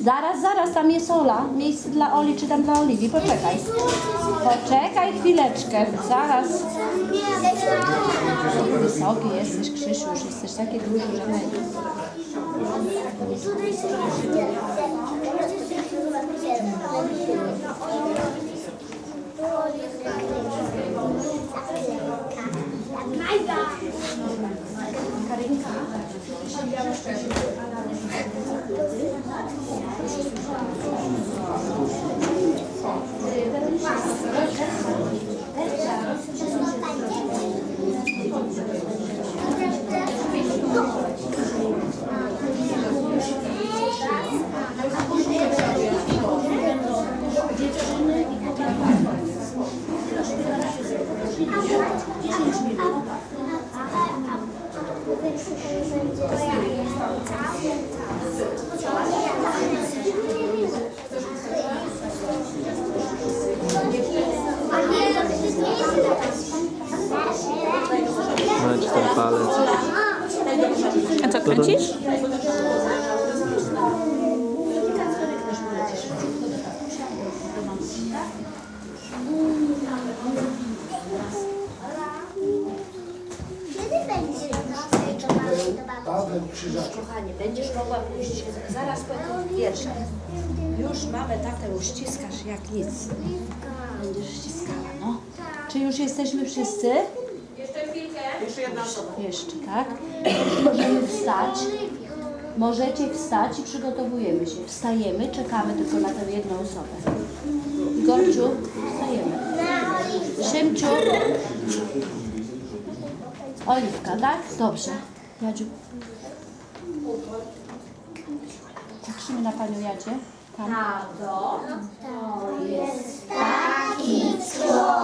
Zaraz, zaraz, tam jest Ola. Miejsce dla Oli czy tam dla Oliwii. Poczekaj. Poczekaj chwileczkę. Zaraz. Wysoki jesteś, Krzysiu, już jesteś taki duży, że my. Tutaj Mać Thank you. Kochanie, będziesz mogła pójść zaraz po jakimś wierszach. Już mamy tatę uściskasz jak nic. Będziesz ściskała, no. Czy już jesteśmy wszyscy? Jeszcze chwilkę. Jeszcze jedna osoba. Jeszcze, tak? Możemy wstać. Możecie wstać i przygotowujemy się. Wstajemy, czekamy tylko na tę jedną osobę. Gorciu, wstajemy. Szymciu. Oliwka, tak? Dobrze. Jadziu. Patrzymy na panią Jadzie. Tam. To jest taki człowiek,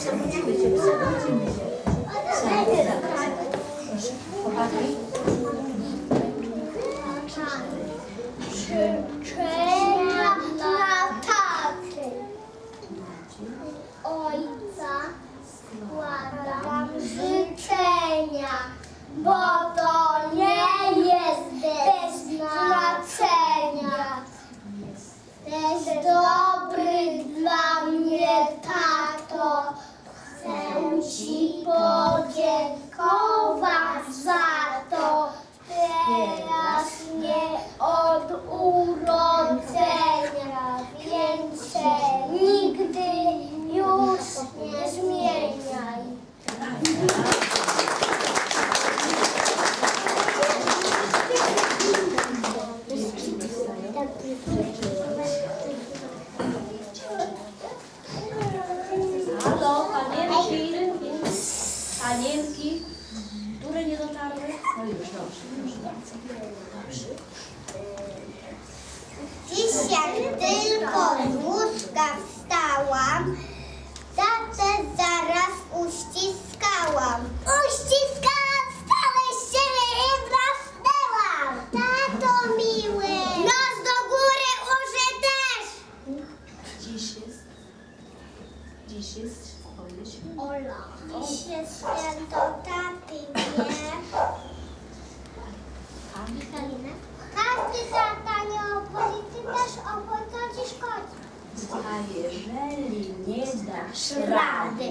Proszę, chłopaki. Życzenia dla taty. Ojca składam życzenia, bo to nie jest bez znaczenia. Jesteś dobry dla mnie, tato. Chcę ci podziękować za to. Teraz nie od urodzenia, więc się nigdy już nie zmieniaj. Halo, panienki. Panienki. Które nie dotarły? No już, dobrze, proszę bardzo. Dobrze. Dziś jak tylko z łóżka wstałam, tatę zaraz uściskałam. Uściskałam, wstałeś siebie i wrasnęłam. Tato miły. Nos do góry, uszy też. Dziś jest. Dziś jest? Ola. Się święto taty wie. Halina? Każdy tata nie obchodzi, ty też co ci szkodzi. A jeżeli nie dasz Rady,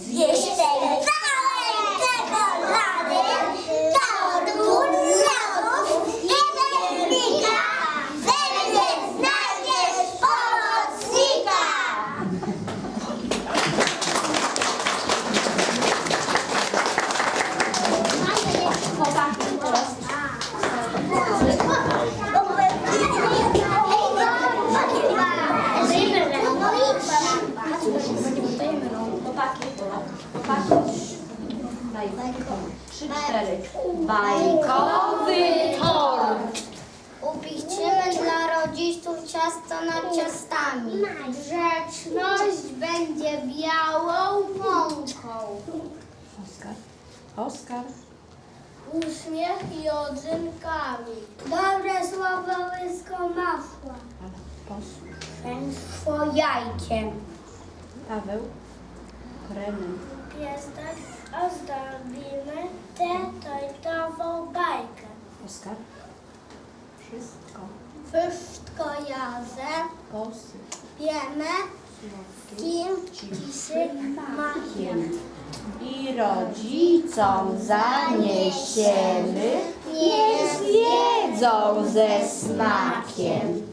zjeść Bajkowy tort. Upichcimy dla rodziców ciasto nad ciastami. Grzeczność będzie białą mąką. Oskar. Oskar. Uśmiech i odzynkami. Dobre słowo łyską masła. Ale posłuch. Państwo jajkiem. Paweł. Kremem. Piestek ozdobimy tę tojtową Wszystko. Wszystko jazę Posypiemy wiemy, kim ciszy makiem. i rodzicom zaniesiemy, Niech jedzą ze smakiem.